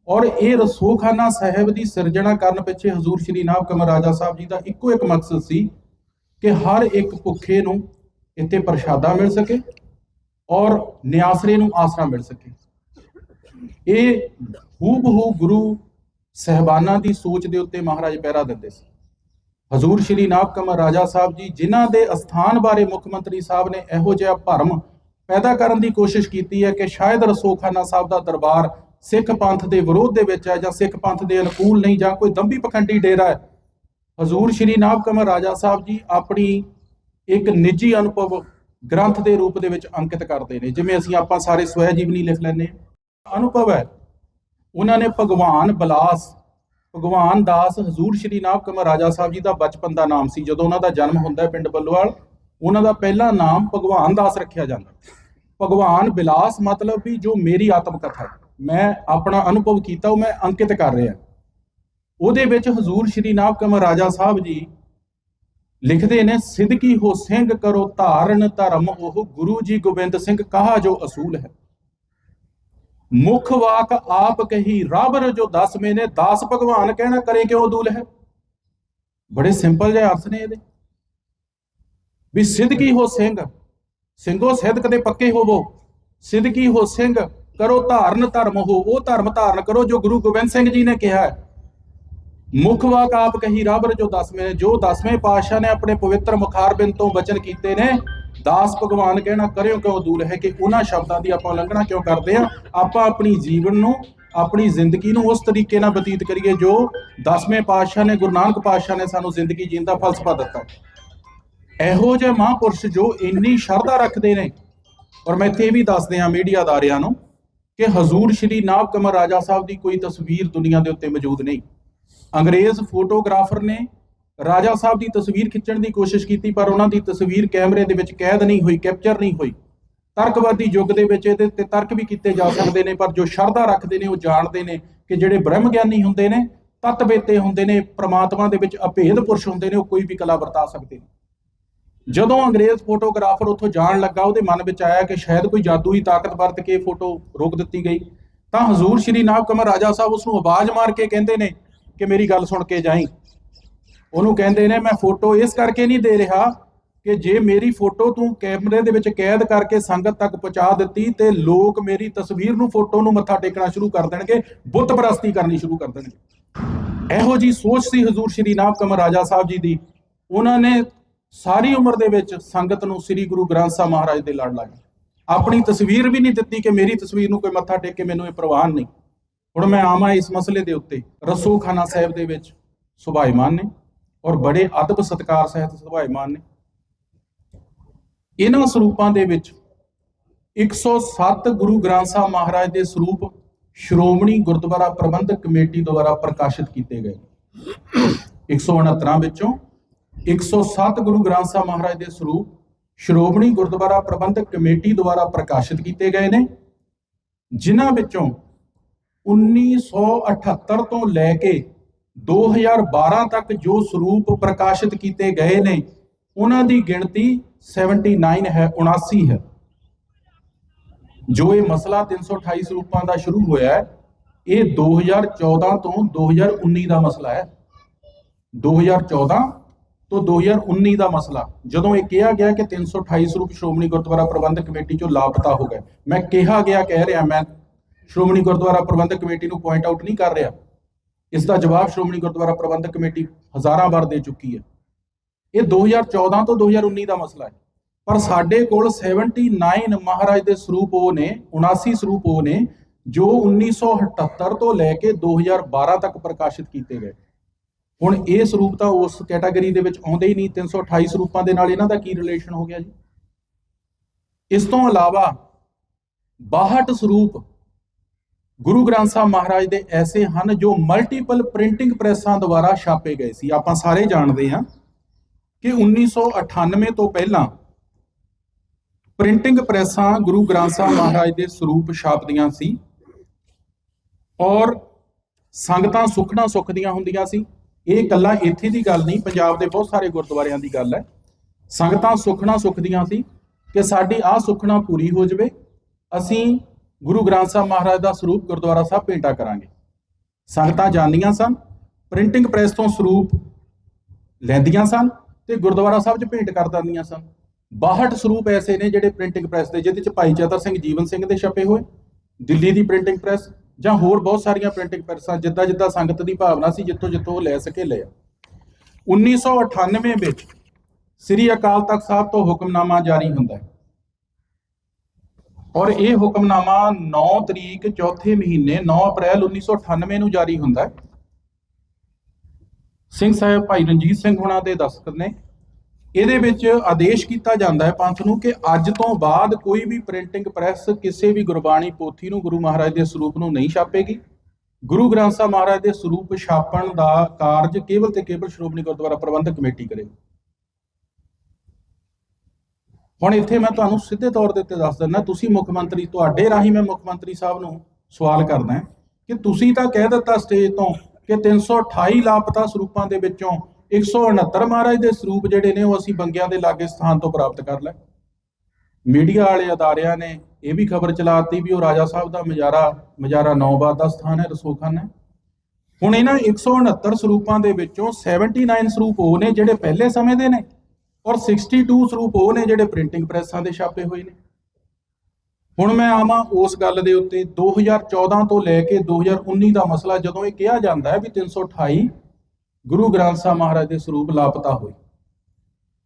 ਔਰ ਇਹ ਰਸੋਖਾਨਾ ਸਾਹਿਬ ਦੀ ਸਿਰਜਣਾ ਕਰਨ ਪਿੱਛੇ ਹਜ਼ੂਰ ਸ਼੍ਰੀ ਨਾਭ ਕਮਰ ਰਾਜਾ ਸਾਹਿਬ ਜੀ ਦਾ ਇੱਕੋ ਇੱਕ ਮਕਸਦ ਸੀ ਕਿ ਹਰ ਇੱਕ ਭੁੱਖੇ ਨੂੰ ਇੱਥੇ ਪ੍ਰਸ਼ਾਦਾ ਮਿਲ ਸਕੇ ਔਰ ਨਿਆਸਰੇ ਨੂੰ ਆਸਰਾ ਮਿਲ ਸਕੇ। ਇਹ ਹੂਬਹੂ ਗੁਰੂ ਸਹਿਬਾਨਾਂ ਦੀ ਸੋਚ ਦੇ ਉੱਤੇ ਮਹਾਰਾਜ ਪਹਿਰਾ ਦਿੰਦੇ ਸੀ। ਹਜ਼ੂਰ ਸ਼੍ਰੀ ਨਾਭ ਕਮਰ ਰਾਜਾ ਸਾਹਿਬ ਜੀ, ਜਿਨ੍ਹਾਂ ਦੇ ਅਸਥਾਨ ਬਾਰੇ ਮੁੱਖ ਮੰਤਰੀ ਸਾਹਿਬ ਨੇ ਇਹੋ ਜਿਹਾ ਭਰਮ ਪੈਦਾ ਕਰਨ ਦੀ ਕੋਸ਼ਿਸ਼ ਕੀਤੀ ਹੈ ਕਿ ਸ਼ਾਇਦ ਰਸੋਖਾਨਾ ਸਾਹਿਬ ਦਾ ਦਰਬਾਰ ਸਿੱਖ ਪੰਥ ਦੇ ਵਿਰੋਧ ਦੇ ਵਿੱਚ ਹੈ ਜਾਂ ਸਿੱਖ ਪੰਥ ਦੇ ਅਨੁਕੂਲ ਨਹੀਂ ਜਾਂ ਕੋਈ ਦੰਭੀ ਪਖੰਡੀ ਡੇਰਾ ਹੈ। ਹਜ਼ੂਰ ਸ਼੍ਰੀ ਨਾਭ ਕਮਰ ਰਾਜਾ ਸਾਹਿਬ ਜੀ ਆਪਣੀ ਇੱਕ ਨਿੱਜੀ ਅਨੁਭਵ ਗ੍ਰੰਥ ਦੇ ਰੂਪ ਦੇ ਵਿੱਚ ਅੰਕਿਤ ਕਰਦੇ ਨੇ। ਜਿਵੇਂ ਅਸੀਂ ਆਪਾਂ ਸਾਰੇ ਸਵੈ ਜੀਵਨੀ ਲਿਖ ਲੈਂਦੇ ਹਾਂ। ਅਨੁਭਵ ਹੈ। ਉਹਨਾਂ ਨੇ ਭਗਵਾਨ ਬਲਾਸ, ਭਗਵਾਨ ਦਾਸ ਹਜ਼ੂਰ ਸ਼੍ਰੀ ਨਾਭ ਕਮਰ ਰਾਜਾ ਸਾਹਿਬ ਜੀ ਦਾ ਬਚਪਨ ਦਾ ਨਾਮ ਸੀ। ਜਦੋਂ ਉਹਨਾਂ ਦਾ ਜਨਮ ਹੁੰਦਾ ਹੈ ਪਿੰਡ ਬੱਲੋਵਾਲ, ਉਹਨਾਂ ਦਾ ਪਹਿਲਾ ਨਾਮ ਭਗਵਾਨ ਦਾਸ ਰੱਖਿਆ ਜਾਂਦਾ। ਭਗਵਾਨ ਬਿਲਾਸ ਮਤਲਬ ਵੀ ਜੋ ਮੇਰੀ ਆਤਮ ਕਥਾ ਮੈਂ ਆਪਣਾ ਅਨੁਭਵ ਕੀਤਾ, ਉਹ ਮੈਂ ਅੰਕਿਤ ਕਰ ਰਿਹਾ। ਉਹਦੇ ਵਿੱਚ ਹਜ਼ੂਰ ਸ਼੍ਰੀ ਨਾਭ ਕਮਰ ਰਾਜਾ ਸਾਹਿਬ ਜੀ ਲਿਖਦੇ ਨੇ, ਸਿੱਧਕੀ ਹੋ ਸਿੰਘ ਕਰੋ ਧਾਰਨ ਧਰਮ, ਉਹ ਗੁਰੂ ਜੀ ਗੋਬਿੰਦ ਸਿੰਘ ਕਹਾ ਜੋ ਅਸੂਲ ਹੈ। ਮੁਖ ਵਾਕ ਆਪ ਕਹੀ ਰਾਬਰ ਜੋ ਦਸ ਨੇ ਦਾਸ ਭਗਵਾਨ ਕਹਿਣਾ ਕਰੇ ਕਿਉਂ ਦੂਲ ਹੈ? ਬੜੇ ਸਿੰਪਲ ਜਿਹੇ ਅਰਥ ਨੇ ਇਹਦੇ। ਵੀ ਸਿੱਧਕੀ ਹੋ ਸਿੰਘ ਸਿੰਘੋ ਸਿੱਧਕ ਕਦੇ ਪੱਕੇ ਹੋਵੋ? ਸਿੱਧਕੀ ਹੋ ਸਿੰਘ? ਕਰੋ ਧਾਰਨ ਧਰਮ ਹੋ ਉਹ ਧਰਮ ਧਾਰਨ ਕਰੋ ਜੋ ਗੁਰੂ ਗੋਬਿੰਦ ਸਿੰਘ ਜੀ ਨੇ ਕਿਹਾ ਹੈ। ਮੁਖ ਵਾਕ ਆਪ ਕਹੀ ਰਾਬਰ ਜੋ ਦਸਵੇਂ ਜੋ ਦਸਵੇਂ ਪਾਤਸ਼ਾਹ ਨੇ ਆਪਣੇ ਪਵਿੱਤਰ ਮੁਖਾਰਬਿੰਦ ਤੋਂ ਬਚਨ ਕੀਤੇ ਨੇ, ਦਾਸ ਭਗਵਾਨ ਕਹਿਣਾ ਕਰਿਓ ਕਿਉਂ ਦੂਰ ਹੈ ਕਿ ਉਹਨਾਂ ਸ਼ਬਦਾਂ ਦੀ ਆਪਾਂ ਉਲੰਘਣਾ ਕਿਉਂ ਕਰਦੇ ਆ ਆਪਾਂ ਆਪਣੀ ਜੀਵਨ ਨੂੰ, ਆਪਣੀ ਜ਼ਿੰਦਗੀ ਨੂੰ ਉਸ ਤਰੀਕੇ ਨਾਲ ਬਤੀਤ ਕਰੀਏ ਜੋ ਦਸਵੇਂ ਪਾਤਸ਼ਾਹ ਨੇ, ਗੁਰੂ ਨਾਨਕ ਪਾਤਸ਼ਾਹ ਨੇ ਸਾਨੂੰ ਜ਼ਿੰਦਗੀ ਜੀਣ ਦਾ ਫਲਸਫਾ ਦਿੱਤਾ। ਇਹੋ ਜਿਹੇ ਮਹਾਂਪੁਰਸ਼ ਜੋ ਇੰਨੀ ਸ਼ਰਧਾ ਰੱਖਦੇ ਨੇ। ਔਰ ਮੈਂ ਇੱਥੇ ਇਹ ਵੀ ਦੱਸਦੇ ਆ ਮੀਡੀਆ ਅਦਾਰਿਆਂ ਨੂੰ ਕਿ ਹਜ਼ੂਰ ਸ਼੍ਰੀ ਨਾਭ ਕਮਰ ਰਾਜਾ ਸਾਹਿਬ ਦੀ ਕੋਈ ਤਸਵੀਰ ਦੁਨੀਆ ਦੇ ਉੱਤੇ ਮੌਜੂਦ ਨਹੀਂ। ਅੰਗਰੇਜ਼ ਫੋਟੋਗ੍ਰਾਫਰ ਨੇ ਰਾਜਾ ਸਾਹਿਬ ਦੀ ਤਸਵੀਰ ਖਿੱਚਣ ਦੀ ਕੋਸ਼ਿਸ਼ ਕੀਤੀ, ਪਰ ਉਹਨਾਂ ਦੀ ਤਸਵੀਰ ਕੈਮਰੇ ਦੇ ਵਿੱਚ ਕੈਦ ਨਹੀਂ ਹੋਈ, ਕੈਪਚਰ ਨਹੀਂ ਹੋਈ। ਤਰਕਵਾਦੀ ਯੁੱਗ ਦੇ ਵਿੱਚ ਇਹਦੇ ਤੇ ਤਰਕ ਵੀ ਕੀਤੇ ਜਾ ਸਕਦੇ ਨੇ, ਪਰ ਜੋ ਸ਼ਰਧਾ ਰੱਖਦੇ ਨੇ ਉਹ ਜਾਣਦੇ ਨੇ ਕਿ ਜਿਹੜੇ ਬ੍ਰਹਮ ਗਿਆਨੀ ਹੁੰਦੇ ਨੇ ਤਤਵੇਤੇ ਹੁੰਦੇ ਨੇ, ਪ੍ਰਮਾਤਮਾ ਦੇ ਵਿੱਚ ਅਭੇਦ ਪੁਰਸ਼ ਹੁੰਦੇ ਨੇ, ਉਹ ਕੋਈ ਵੀ ਕਲਾ ਵਰਤਾ ਸਕਦੇ ਨੇ। ਜਦੋਂ ਅੰਗਰੇਜ਼ ਫੋਟੋਗ੍ਰਾਫਰ ਉੱਥੋਂ ਜਾਣ ਲੱਗਾ, ਉਹਦੇ ਮਨ ਵਿੱਚ ਆਇਆ ਕਿ ਸ਼ਾਇਦ ਕੋਈ ਜਾਦੂਈ ਤਾਕਤ ਵਰਤ ਕੇ ਫੋਟੋ ਰੋਕ ਦਿੱਤੀ ਗਈ। ਤਾਂ ਹਜ਼ੂਰ ਸ਼੍ਰੀ ਨਾਭ ਕਮਰ ਰਾਜਾ ਸਾਹਿਬ ਉਸ ਨੂੰ ਆਵਾਜ਼ ਮਾਰ ਕੇ ਕਹਿੰਦੇ ਨੇ ਕਿ ਮੇਰੀ ਗੱਲ ਸੁਣ ਕੇ ਜਾਈਂ। ਉਹਨੂੰ ਕਹਿੰਦੇ ਨੇ, ਮੈਂ ਫੋਟੋ ਇਸ ਕਰਕੇ ਨਹੀਂ ਦੇ ਰਿਹਾ ਕਿ ਜੇ ਮੇਰੀ ਫੋਟੋ ਤੂੰ ਕੈਮਰੇ ਦੇ ਵਿੱਚ ਕੈਦ ਕਰਕੇ ਸੰਗਤ ਤੱਕ ਪਹੁੰਚਾ ਦਿੱਤੀ, ਤੇ ਲੋਕ ਮੇਰੀ ਤਸਵੀਰ ਨੂੰ ਫੋਟੋ ਨੂੰ ਮੱਥਾ ਟੇਕਣਾ ਸ਼ੁਰੂ ਕਰ ਦੇਣਗੇ, ਬੁੱਤ ਪ੍ਰਸਤੀ ਕਰਨੀ ਸ਼ੁਰੂ ਕਰ ਦੇਣਗੇ। ਇਹੋ ਜੀ ਸੋਚ ਸੀ ਹਜ਼ੂਰ ਸ਼੍ਰੀ ਨਾਭ ਕਮਰ ਰਾਜਾ ਸਾਹਿਬ ਜੀ ਦੀ। ਉਹਨਾਂ ਨੇ ਸਾਰੀ ਉਮਰ ਦੇ ਵਿੱਚ ਸੰਗਤ ਨੂੰ ਸ੍ਰੀ ਗੁਰੂ ਗ੍ਰੰਥ ਸਾਹਿਬ ਮਹਾਰਾਜ ਦੇ ਲੜ ਲਾਏ ਆਪਣੀ ਤਸਵੀਰ ਵੀ ਨਹੀਂ ਦਿੱਤੀ ਕਿ ਮੇਰੀ ਤਸਵੀਰ ਨੂੰ ਕੋਈ ਮੱਥਾ ਟੇਕ ਕੇ ਮੈਨੂੰ ਇਹ ਪ੍ਰਵਾਨ ਨਹੀਂ। ਹੁਣ ਮੈਂ ਆਵਾਂ ਇਸ ਮਸਲੇ ਦੇ ਉੱਤੇ। ਰਸੂਖਾਨਾ ਸਾਹਿਬ ਦੇ ਵਿੱਚ ਸੁਭਾਈਮਾਨ ਨੇ ਔਰ ਬੜੇ ਅਦਬ ਸਤਕਾਰ ਸਹਿਤ ਸੁਭਾਈਮਾਨ ਨੇ। ਇਹਨਾਂ ਸਰੂਪਾਂ ਦੇ ਵਿੱਚ 107 ਗੁਰੂ ਗ੍ਰੰਥ ਸਾਹਿਬ ਮਹਾਰਾਜ ਦੇ ਸਰੂਪ ਸ਼੍ਰੋਮਣੀ ਗੁਰਦੁਆਰਾ ਪ੍ਰਬੰਧਕ ਕਮੇਟੀ ਦੁਆਰਾ ਪ੍ਰਕਾਸ਼ਿਤ ਕੀਤੇ ਗਏ 169 ਵਿੱਚੋਂ 107 ਗੁਰੂ ਗ੍ਰੰਥ ਸਾਹਿਬ ਮਹਾਰਾਜ ਦੇ ਸਰੂਪ ਸ਼੍ਰੋਮਣੀ ਗੁਰਦੁਆਰਾ ਪ੍ਰਬੰਧਕ ਕਮੇਟੀ ਦੁਆਰਾ ਪ੍ਰਕਾਸ਼ਿਤ ਕੀਤੇ ਗਏ ਨੇ, ਜਿਨ੍ਹਾਂ ਵਿੱਚੋਂ 1978 ਤੋਂ ਲੈ ਕੇ 2012 ਤੱਕ ਜੋ ਸਰੂਪ ਪ੍ਰਕਾਸ਼ਿਤ ਕੀਤੇ ਗਏ ਨੇ, ਉਹਨਾਂ ਦੀ ਗਿਣਤੀ 79 ਹੈ 79 ਹੈ। ਜੋ ਇਹ ਮਸਲਾ 328 ਸਰੂਪਾਂ ਦਾ ਸ਼ੁਰੂ ਹੋਇਆ ਹੈ, ਇਹ 2014 ਤੋਂ 2019 ਦਾ ਮਸਲਾ ਹੈ। 2014 ਤੋਂ 2019 ਦਾ ਮਸਲਾ, ਜਦੋਂ ਇਹ ਕਿਹਾ ਗਿਆ ਕਿ 328 ਸਰੂਪ ਸ਼੍ਰੋਮਣੀ ਗੁਰਦੁਆਰਾ ਪ੍ਰਬੰਧਕ ਕਮੇਟੀ ਚੋਂ ਲਾਪਤਾ ਹੋ ਗਏ। ਮੈਂ ਕਿਹਾ ਗਿਆ, ਕਹਿ ਰਿਹਾ, ਮੈਂ ਸ਼੍ਰੋਮਣੀ ਗੁਰਦੁਆਰਾ ਪ੍ਰਬੰਧਕ ਕਮੇਟੀ ਨੂੰ ਪੁਆਇੰਟ ਆਊਟ ਨਹੀਂ ਕਰ ਰਿਹਾ। ਇਸ ਦਾ ਜਵਾਬ ਸ਼੍ਰੋਮਣੀ ਗੁਰਦੁਆਰਾ ਪ੍ਰਬੰਧਕ ਕਮੇਟੀ ਹਜ਼ਾਰਾਂ ਵਾਰ ਦੇ ਚੁੱਕੀ ਹੈ। ਇਹ 2014 ਤੋਂ 2019 ਦਾ ਮਸਲਾ ਹੈ। ਪਰ ਸਾਡੇ ਕੋਲ 79 ਮਹਾਰਾਜ ਦੇ ਸਰੂਪ ਉਹ ਨੇ 79 ਸਰੂਪ ਉਹ ਨੇ, ਜੋ 1978 ਤੋਂ ਲੈ ਕੇ 2012 ਤੱਕ ਪ੍ਰਕਾਸ਼ਿਤ ਕੀਤੇ ਗਏ। ਹੁਣ ਇਹ ਸਰੂਪ ਤਾਂ ਉਸ ਕੈਟਾਗਰੀ ਦੇ ਵਿੱਚ ਆਉਂਦੇ ਹੀ ਨਹੀਂ 328 ਸਰੂਪਾਂ ਦੇ ਨਾਲ ਇਹਨਾਂ ਦਾ ਕੀ ਰਿਲੇਸ਼ਨ ਹੋ ਗਿਆ ਜੀ? ਇਸ ਤੋਂ ਇਲਾਵਾ 62 ਸਰੂਪ ਗੁਰੂ ਗ੍ਰੰਥ ਸਾਹਿਬ ਮਹਾਰਾਜ ਦੇ ਐਸੇ ਹਨ ਜੋ ਮਲਟੀਪਲ ਪ੍ਰਿੰਟਿੰਗ ਪ੍ਰੈਸਾਂ ਦੁਆਰਾ ਛਾਪੇ ਗਏ ਸੀ। ਆਪਾਂ ਸਾਰੇ ਜਾਣਦੇ ਹਾਂ ਕਿ 1998 ਤੋਂ ਪਹਿਲਾਂ ਪ੍ਰਿੰਟਿੰਗ ਪ੍ਰੈਸਾਂ ਗੁਰੂ ਗ੍ਰੰਥ ਸਾਹਿਬ ਮਹਾਰਾਜ ਦੇ ਸਰੂਪ ਛਾਪਦੀਆਂ ਸੀ ਔਰ ਸੰਗਤਾਂ ਸੁਖਣਾ ਸੁਖਦੀਆਂ ਹੁੰਦੀਆਂ ਸੀ। ਇਹ ਇਕੱਲਾ ਇੱਥੇ ਦੀ ਗੱਲ ਨਹੀਂ, ਪੰਜਾਬ ਦੇ ਬਹੁਤ ਸਾਰੇ ਗੁਰਦੁਆਰਿਆਂ ਦੀ ਗੱਲ ਹੈ। ਸੰਗਤਾਂ ਸੁਖਣਾ ਸੁਖਦੀਆਂ ਸੀ ਕਿ ਸਾਡੀ ਆਹ ਸੁਖਣਾ ਪੂਰੀ ਹੋ ਜਾਵੇ। ਅਸੀਂ ਗੁਰੂ ਗ੍ਰੰਥ ਸਾਹਿਬ ਮਹਾਰਾਜ ਦਾ ਸਰੂਪ ਗੁਰਦੁਆਰਾ ਸਾਹਿਬ ਭੇਂਟਾ ਕਰਾਂਗੇ। ਸੰਗਤਾਂ ਜਾਂਦੀਆਂ ਸਨ, ਪ੍ਰਿੰਟਿੰਗ ਪ੍ਰੈਸ ਤੋਂ ਸਰੂਪ ਲੈਂਦੀਆਂ ਸਨ ਤੇ ਗੁਰਦੁਆਰਾ ਸਾਹਿਬ 'ਚ ਭੇਂਟ ਕਰ ਦਿੰਦੀਆਂ ਸਨ। 62 ਸਰੂਪ ਐਸੇ ਨੇ ਜਿਹੜੇ ਪ੍ਰਿੰਟਿੰਗ ਪ੍ਰੈਸ ਦੇ, ਜਿਹਦੇ 'ਚ ਭਾਈ ਚਤਰ ਸਿੰਘ ਜੀਵਨ ਸਿੰਘ ਦੇ ਛਪੇ ਹੋਏ। ਦਿੱਲੀ ਦੀ ਪ੍ਰਿੰਟਿੰਗ ਪ੍ਰੈਸ ਜਾਂ ਹੋਰ ਬਹੁਤ ਸਾਰੀਆਂ ਪ੍ਰਿੰਟਿੰਗ ਪ੍ਰੈਸਾਂ ਜਿੱਦਾਂ ਜਿੱਦਾਂ ਸੰਗਤ ਦੀ ਭਾਵਨਾ ਸੀ, ਜਿੱਥੋਂ ਜਿੱਥੋਂ ਉਹ ਲੈ ਸਕੇ ਲਿਆ 1998 ਵਿੱਚ ਸ੍ਰੀ ਅਕਾਲ ਤਖਤ ਸਾਹਿਬ ਤੋਂ ਹੁਕਮਨਾਮਾ ਜਾਰੀ ਹੁੰਦਾ ਹੈ। ਔਰ ਇਹ ਹੁਕਮਨਾਮਾ 9 ਤਰੀਕ ਚੌਥੇ ਮਹੀਨੇ 9 ਅਪ੍ਰੈਲ 1998 ਨੂੰ ਜਾਰੀ ਹੁੰਦਾ ਹੈ। ਸਿੰਘ ਸਾਹਿਬ ਭਾਈ ਰਣਜੀਤ ਸਿੰਘ ਹੁਣਾਂ ਦੇ ਦਸਤਖਤ ਨੇ ਇਹਦੇ ਵਿੱਚ ਆਦੇਸ਼ ਕੀਤਾ ਜਾਂਦਾ ਹੈ ਪੰਥ ਨੂੰ ਕਿ ਅੱਜ ਤੋਂ ਬਾਅਦ ਕੋਈ ਵੀ ਪ੍ਰਿੰਟਿੰਗ ਪ੍ਰੈਸ ਕਿਸੇ ਵੀ ਗੁਰਬਾਣੀ ਪੋਥੀ ਨੂੰ ਗੁਰੂ ਮਹਾਰਾਜ ਦੇ ਸਰੂਪ ਨੂੰ ਨਹੀਂ ਛਾਪੇਗੀ। ਗੁਰੂ ਗ੍ਰੰਥ ਸਾਹਿਬ ਮਹਾਰਾਜ ਦੇ ਸਰੂਪ ਛਾਪਣ ਦਾ ਕਾਰਜ ਕੇਵਲ ਤੇ ਕੇਵਲ ਸ਼੍ਰੋਮਣੀ ਗੁਰਦੁਆਰਾ ਪ੍ਰਬੰਧਕ ਕਮੇਟੀ ਕਰੇ। ਹੁਣ ਇੱਥੇ ਮੈਂ ਤੁਹਾਨੂੰ ਸਿੱਧੇ ਤੌਰ ਦੇ ਉੱਤੇ ਦੱਸ ਦਿੰਦਾ, ਤੁਸੀਂ ਮੁੱਖ ਮੰਤਰੀ, ਤੁਹਾਡੇ ਰਾਹੀਂ ਮੈਂ ਮੁੱਖ ਮੰਤਰੀ ਸਾਹਿਬ ਨੂੰ ਸਵਾਲ ਕਰਦਾ ਕਿ ਤੁਸੀਂ ਤਾਂ ਕਹਿ ਦਿੱਤਾ ਸਟੇਜ ਤੋਂ ਕਿ 328 ਲਾਪਤਾ ਸਰੂਪਾਂ ਦੇ ਵਿੱਚੋਂ 169 ਮਹਾਰਾਜ ਦੇ ਸਰੂਪ ਜਿਹੜੇ ਨੇ, ਉਹ ਅਸੀਂ ਬੰਗਿਆਂ ਦੇ ਲਾਗੇ ਸਥਾਨ ਤੋਂ ਪ੍ਰਾਪਤ ਕਰ ਲੈ ਮੀਡੀਆ ਵਾਲੇ ਅਦਾਰਿਆਂ ਨੇ ਇਹ ਵੀ ਖਬਰ ਚਲਾਤੀ ਵੀ ਉਹ ਰਾਜਾ ਸਾਹਿਬ ਦਾ ਮਜਾਰਾ ਮਜਾਰਾ ਨੌਬਾਦ ਦਾ ਸਥਾਨ ਹੈ, ਰਸੋਖਾਨਾ ਹੈ। ਹੁਣ ਇਹਨਾਂ 169 ਸਰੂਪਾਂ ਦੇ ਵਿੱਚੋਂ 79 ਸਰੂਪ ਉਹ ਨੇ ਜਿਹੜੇ ਪਹਿਲੇ ਸਮੇਂ ਦੇ ਨੇ ਔਰ 62 ਸਰੂਪ ਉਹ ਨੇ ਜਿਹੜੇ ਪ੍ਰਿੰਟਿੰਗ ਪ੍ਰੈਸਾਂ ਦੇ ਛਾਪੇ ਹੋਏ ਨੇ। ਹੁਣ ਮੈਂ ਆਵਾਂ ਉਸ ਗੱਲ ਦੇ ਉੱਤੇ। 2014 ਤੋਂ ਲੈ ਕੇ 2019 ਦਾ ਮਸਲਾ ਜਦੋਂ ਇਹ ਕਿਹਾ ਜਾਂਦਾ ਹੈ ਵੀ 328 ਗੁਰੂ ਗ੍ਰੰਥ ਸਾਹਿਬ ਮਹਾਰਾਜ ਦੇ ਸਰੂਪ ਲਾਪਤਾ ਹੋਏ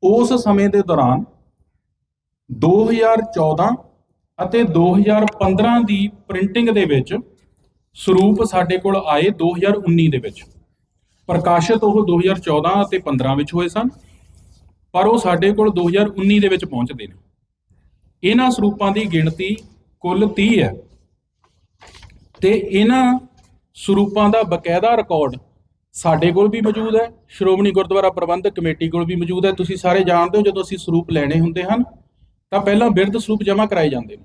ਉਸ ਸਮੇਂ ਦੇ ਦੌਰਾਨ 2014 ਅਤੇ 2015 ਦੀ ਪ੍ਰਿੰਟਿੰਗ ਦੇ ਵਿੱਚ ਸਰੂਪ ਸਾਡੇ ਕੋਲ ਆਏ 2019 ਦੇ ਵਿੱਚ। ਪ੍ਰਕਾਸ਼ਿਤ ਉਹ 2014 ਅਤੇ 15 ਵਿੱਚ ਹੋਏ ਸਨ, ਪਰ ਉਹ ਸਾਡੇ ਕੋਲ 2019 ਦੇ ਵਿੱਚ ਪਹੁੰਚਦੇ ਨੇ। ਇਹਨਾਂ ਸਰੂਪਾਂ ਦੀ ਗਿਣਤੀ ਕੁੱਲ 30 ਹੈ ਤੇ ਇਹਨਾਂ ਸਰੂਪਾਂ ਦਾ ਬਕਾਇਦਾ ਰਿਕਾਰਡ ਸਾਡੇ ਕੋਲ ਵੀ ਮੌਜੂਦ ਹੈ, ਸ਼੍ਰੋਮਣੀ ਗੁਰਦੁਆਰਾ ਪ੍ਰਬੰਧਕ ਕਮੇਟੀ ਕੋਲ ਵੀ ਮੌਜੂਦ ਹੈ। ਤੁਸੀਂ ਸਾਰੇ ਜਾਣਦੇ ਹੋ ਜਦੋਂ ਅਸੀਂ ਸਰੂਪ ਲੈਣੇ ਹੁੰਦੇ ਹਨ, ਤਾਂ ਪਹਿਲਾਂ ਬਿਰਧ ਸਰੂਪ ਜਮ੍ਹਾਂ ਕਰਾਏ ਜਾਂਦੇ ਨੇ।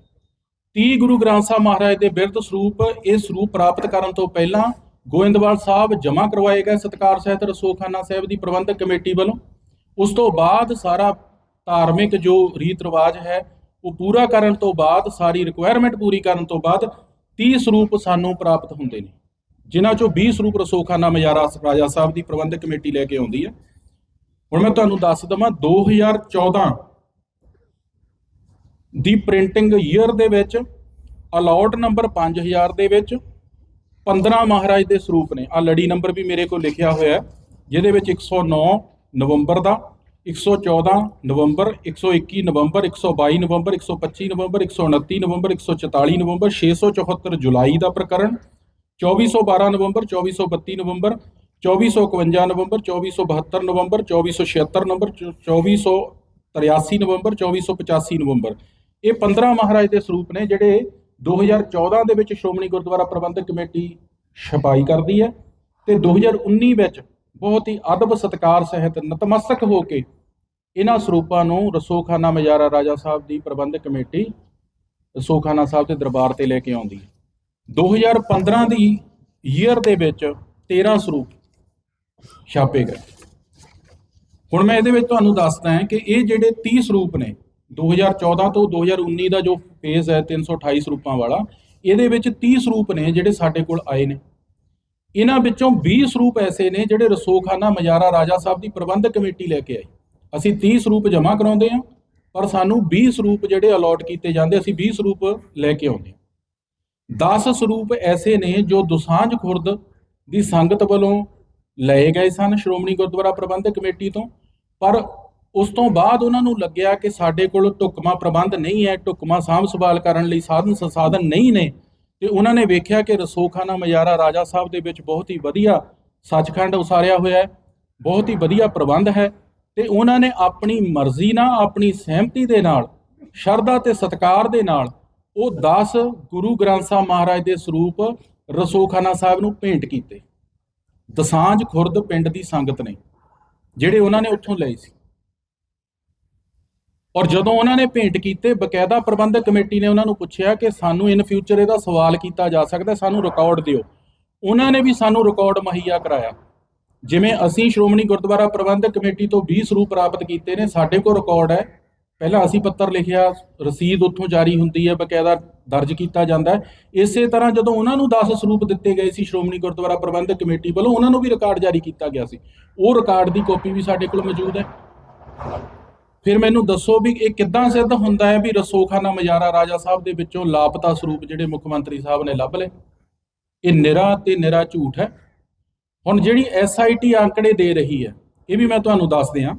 30 ਗੁਰੂ ਗ੍ਰੰਥ ਸਾਹਿਬ ਮਹਾਰਾਜ ਦੇ ਬਿਰਧ ਸਰੂਪ, ਇਹ ਸਰੂਪ ਪ੍ਰਾਪਤ ਕਰਨ ਤੋਂ ਪਹਿਲਾਂ ਗੋਇੰਦਵਾਲ ਸਾਹਿਬ ਜਮ੍ਹਾਂ ਕਰਵਾਏ ਗਏ ਸਤਕਾਰ ਸਹਿਤ ਰਸੋਖਾਨਾ ਸਾਹਿਬ ਦੀ ਪ੍ਰਬੰਧਕ ਕਮੇਟੀ ਵੱਲੋਂ। ਉਸ ਤੋਂ ਬਾਅਦ ਸਾਰਾ ਧਾਰਮਿਕ ਜੋ ਰੀਤ ਰਿਵਾਜ ਹੈ, ਉਹ ਪੂਰਾ ਕਰਨ ਤੋਂ ਬਾਅਦ, ਸਾਰੀ ਰਿਕੁਆਇਰਮੈਂਟ ਪੂਰੀ ਕਰਨ ਤੋਂ ਬਾਅਦ 30 ਸਰੂਪ ਸਾਨੂੰ ਪ੍ਰਾਪਤ ਹੁੰਦੇ ਨੇ। ਜਿਨ੍ਹਾਂ ਚੋਂ 20 ਸਰੂਪ ਰਸੋਖਾਨਾ ਮਜਾਰਾ ਰਾਜਾ ਸਾਹਿਬ ਦੀ ਪ੍ਰਬੰਧਕ ਕਮੇਟੀ ਲੈ ਕੇ ਆਉਂਦੀ ਹੈ। ਹੁਣ ਮੈਂ ਤੁਹਾਨੂੰ ਦੱਸ ਦਵਾਂ 2014 ਦੀ ਪ੍ਰਿੰਟਿੰਗ ਈਅਰ ਦੇ ਵਿੱਚ, ਅਲਾਟ ਨੰਬਰ 5000 ਦੇ ਵਿੱਚ 15 ਮਹਾਰਾਜ ਦੇ ਸਰੂਪ ਨੇ। ਆ ਲੜੀ ਨੰਬਰ ਵੀ ਮੇਰੇ ਕੋਲ ਲਿਖਿਆ ਹੋਇਆ ਹੈ, ਜਿਹਦੇ ਵਿੱਚ 109 ਨਵੰਬਰ ਦਾ 114 ਨਵੰਬਰ 121 ਨਵੰਬਰ 122 ਨਵੰਬਰ 125 ਨਵੰਬਰ 129 ਨਵੰਬਰ 144 ਨਵੰਬਰ 674 ਜੁਲਾਈ ਦਾ ਪ੍ਰਕਰਨ 2412 ਨਵੰਬਰ 2432 ਨਵੰਬਰ 2451 ਨਵੰਬਰ 2472 ਨਵੰਬਰ 2476 ਨਵੰਬਰ 2483 ਨਵੰਬਰ 2485 ਨਵੰਬਰ ਇਹ 15 ਮਹਾਰਾਜ ਦੇ ਸਰੂਪ ਨੇ ਜਿਹੜੇ 2014 ਦੇ ਵਿੱਚ ਸ਼੍ਰੋਮਣੀ ਗੁਰਦੁਆਰਾ ਪ੍ਰਬੰਧਕ ਕਮੇਟੀ ਛਪਾਈ ਕਰਦੀ ਹੈ ਤੇ 2019 ਵਿੱਚ ਬਹੁਤ ਹੀ ਅਦਬ ਸਤਕਾਰ ਸਹਿਤ ਨਤਮਸਤਕ ਹੋ ਕੇ ਇਹਨਾਂ ਸਰੂਪਾਂ ਨੂੰ ਰਸੋਖਾਨਾ ਮਜਾਰਾ ਰਾਜਾ ਸਾਹਿਬ ਦੀ ਪ੍ਰਬੰਧਕ ਕਮੇਟੀ ਰਸੋਖਾਨਾ ਸਾਹਿਬ ਦੇ ਦਰਬਾਰ ਤੇ ਲੈ ਕੇ ਆਉਂਦੀ ਹੈ 2015 ਦੀ ਈਅਰ ਦੇ ਵਿੱਚ 13 ਸਰੂਪ ਛਾਪੇ ਗਏ। ਹੁਣ ਮੈਂ ਇਹਦੇ ਵਿੱਚ ਤੁਹਾਨੂੰ ਦੱਸਦਾ ਹਾਂ ਕਿ ਇਹ ਜਿਹੜੇ 30 ਸਰੂਪ ਨੇ 2014 ਤੋਂ 2019 ਦਾ ਜੋ ਫੇਜ਼ ਹੈ 328 ਸਰੂਪਾਂ ਵਾਲਾ, ਇਹਦੇ ਵਿੱਚ 30 ਸਰੂਪ ਨੇ ਜਿਹੜੇ ਸਾਡੇ ਕੋਲ ਆਏ ਨੇ। ਇਹਨਾਂ ਵਿੱਚੋਂ 20 ਸਰੂਪ ਐਸੇ ਨੇ ਜਿਹੜੇ ਰਸੋਖਾਨਾ ਮਜਾਰਾ ਰਾਜਾ ਸਾਹਿਬ ਦੀ ਪ੍ਰਬੰਧਕ ਕਮੇਟੀ ਲੈ ਕੇ ਆਈ ਅਸੀਂ 30 ਸਰੂਪ ਜਮ੍ਹਾਂ ਕਰਾਉਂਦੇ ਹਾਂ, ਪਰ ਸਾਨੂੰ 20 ਸਰੂਪ ਜਿਹੜੇ ਅਲਾਟ ਕੀਤੇ ਜਾਂਦੇ, ਅਸੀਂ 20 ਸਰੂਪ ਲੈ ਕੇ ਆਉਂਦੇ ਹਾਂ। 10 ਸਰੂਪ ਐਸੇ ਨੇ ਜੋ ਦੁਸਾਂਝ ਖੁਰਦ ਦੀ ਸੰਗਤ ਵੱਲੋਂ ਲਏ ਗਏ ਸਨ ਸ਼੍ਰੋਮਣੀ ਗੁਰਦੁਆਰਾ ਪ੍ਰਬੰਧਕ ਕਮੇਟੀ ਤੋਂ। ਪਰ ਉਸ ਤੋਂ ਬਾਅਦ ਉਹਨਾਂ ਨੂੰ ਲੱਗਿਆ ਕਿ ਸਾਡੇ ਕੋਲ ਢੁਕਮਾ ਪ੍ਰਬੰਧ ਨਹੀਂ ਹੈ ਢੁਕਮਾ ਸਾਂਭ ਸੰਭਾਲ ਕਰਨ ਲਈ ਸਾਧਨ ਸੰਸਾਧਨ ਨਹੀਂ ਨੇ। ਤੇ ਉਹਨਾਂ ਨੇ ਵੇਖਿਆ ਕਿ ਰਸੋਖਾਨਾ ਮਜਾਰਾ ਰਾਜਾ ਸਾਹਿਬ ਦੇ ਵਿੱਚ ਬਹੁਤ ਹੀ ਵਧੀਆ ਸੱਚਖੰਡ ਉਸਾਰਿਆ ਹੋਇਆ ਹੈ, ਬਹੁਤ ਹੀ ਵਧੀਆ ਪ੍ਰਬੰਧ ਹੈ ਤੇ ਉਹਨਾਂ ਨੇ ਆਪਣੀ ਮਰਜ਼ੀ ਨਾਲ, ਆਪਣੀ ਸਹਿਮਤੀ ਦੇ ਨਾਲ, ਸ਼ਰਧਾ ਤੇ ਸਤਕਾਰ ਦੇ ਨਾਲ ਉਹ 10 ਗੁਰੂ ਗ੍ਰੰਥ ਸਾਹਿਬ ਮਹਾਰਾਜ ਦੇ ਸਰੂਪ ਰਸੋਖਾਨਾ ਸਾਹਿਬ ਨੂੰ ਭੇਂਟ ਕੀਤੇ। ਦਸਾਂਝ ਖੁਰਦ ਪਿੰਡ ਦੀ ਸੰਗਤ ਨੇ, ਜਿਹੜੇ ਉਹਨਾਂ ਨੇ ਉੱਥੋਂ ਲਏ ਸੀ। ਔਰ ਜਦੋਂ ਉਹਨਾਂ ਨੇ ਭੇਂਟ ਕੀਤੇ, ਬਕਾਇਦਾ ਪ੍ਰਬੰਧਕ ਕਮੇਟੀ ਨੇ ਉਹਨਾਂ ਨੂੰ ਪੁੱਛਿਆ ਕਿ ਸਾਨੂੰ ਇਨ ਫਿਊਚਰ ਇਹਦਾ ਸਵਾਲ ਕੀਤਾ ਜਾ ਸਕਦਾ, ਸਾਨੂੰ ਰਿਕਾਰਡ ਦਿਓ। ਉਹਨਾਂ ਨੇ ਵੀ ਸਾਨੂੰ ਰਿਕਾਰਡ ਮੁਹੱਈਆ ਕਰਾਇਆ। ਜਿਵੇਂ ਅਸੀਂ ਸ਼੍ਰੋਮਣੀ ਗੁਰਦੁਆਰਾ ਪ੍ਰਬੰਧਕ ਕਮੇਟੀ ਤੋਂ 20 ਸਰੂਪ ਪ੍ਰਾਪਤ ਕੀਤੇ ਨੇ, ਸਾਡੇ ਕੋਲ ਰਿਕਾਰਡ ਹੈ। ਪਹਿਲਾਂ ਅਸੀਂ ਪੱਤਰ ਲਿਖਿਆ, ਰਸੀਦ ਉੱਥੋਂ ਜਾਰੀ ਹੁੰਦੀ ਹੈ, ਬਕਾਇਦਾ ਦਰਜ ਕੀਤਾ ਜਾਂਦਾ ਹੈ। ਇਸੇ ਤਰ੍ਹਾਂ ਜਦੋਂ ਉਹਨਾਂ ਨੂੰ 10 ਸਰੂਪ ਦਿੱਤੇ ਗਏ ਸੀ, ਸ਼੍ਰੋਮਣੀ ਗੁਰਦੁਆਰਾ ਪ੍ਰਬੰਧਕ ਕਮੇਟੀ ਵੱਲੋਂ ਉਹਨਾਂ ਨੂੰ ਵੀ ਰਿਕਾਰਡ ਜਾਰੀ ਕੀਤਾ ਗਿਆ ਸੀ। ਉਹ ਰਿਕਾਰਡ ਦੀ ਕਾਪੀ ਵੀ ਸਾਡੇ ਕੋਲ ਮੌਜੂਦ ਹੈ। ਫਿਰ ਮੈਨੂੰ ਦੱਸੋ ਵੀ ਇਹ ਕਿੱਦਾਂ ਸਿੱਧ ਹੁੰਦਾ ਹੈ ਵੀ ਰਸੋਖਾਨਾ ਮਜਾਰਾ ਰਾਜਾ ਸਾਹਿਬ ਦੇ ਵਿੱਚੋਂ ਲਾਪਤਾ ਸਰੂਪ ਜਿਹੜੇ ਮੁੱਖ ਮੰਤਰੀ ਸਾਹਿਬ ਨੇ ਲੱਭ ਲਏ? ਇਹ ਨਿਰਾ ਤੇ ਨਿਰਾ ਝੂਠ ਹੈ। ਹੁਣ ਜਿਹੜੀ ਐਸਆਈਟੀ ਆંકੜੇ ਦੇ ਰਹੀ ਹੈ, ਇਹ ਵੀ ਮੈਂ ਤੁਹਾਨੂੰ ਦੱਸ ਦਿਆਂ।